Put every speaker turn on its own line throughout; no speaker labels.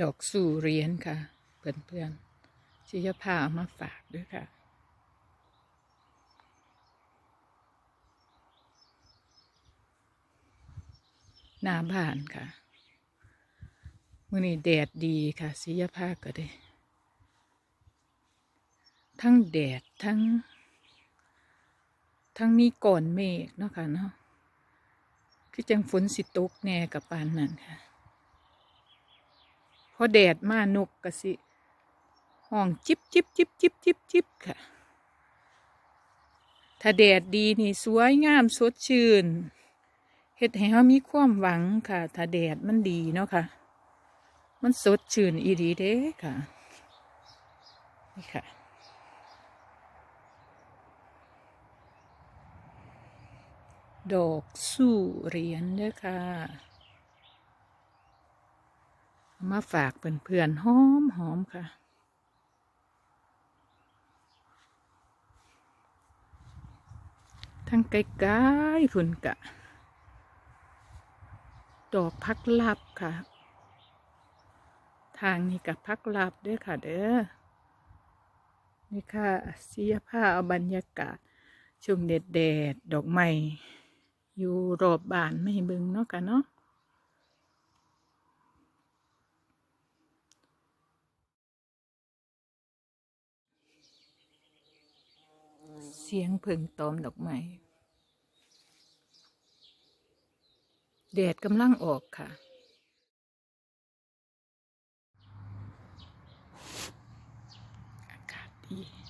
ดอกสู่เรียญค่ะ เพื่อนๆชิยพาเอามาฝากด้วยค่ะ หน้าบ้านค่ะมื่อนี้แดดดีค่ะสิยภาก็ได้ ทั้งแดดทั้ง ทั้งมีก่อนเมฆเนาะค่ะเนาะคือจังฝนสิตกแน่กับปานนั่นค่ะ พอแดดมานกกะสิห้องจิบจิบจิบจิบจิบจิบค่ะ ถ้าแดดดีนี่สวยงามสดชื่นเฮ็ดให้เฮามีความหวังค่ะ ถ้าแดดมันดีเนาะค่ะ มันสดชื่นอีดีเด้ค่ะ นี่ค่ะดอกสู้เหรียญเด้ค่ะ มาฝากเพื่อนๆหอมหอมๆค่ะ ทั้งไกลๆพุ่นกะ ดอกพักลับค่ะ ทางนี้กับพักลับด้วยค่ะเด้อ นี่ค่ะเสียผ้าเอาบรรยากาศช่วงแดดแดดดอกไม้อยู่รอบบ้านไม่เบึงเนาะค่ะเนาะ สียงพึ่งตอมดอกไม้แดดกำลังออกค่ะ อากาศดี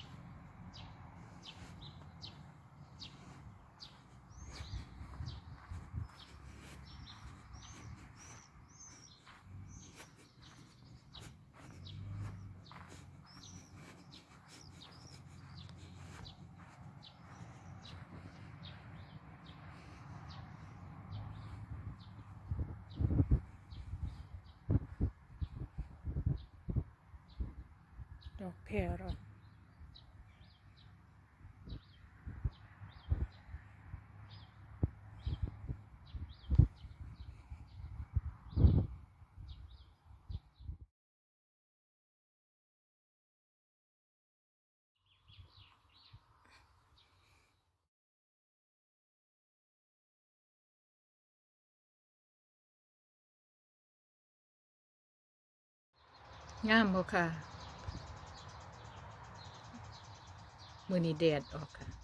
ดอกแครอทงามบ่ค่ะ มือนี้แดดออกค่ะ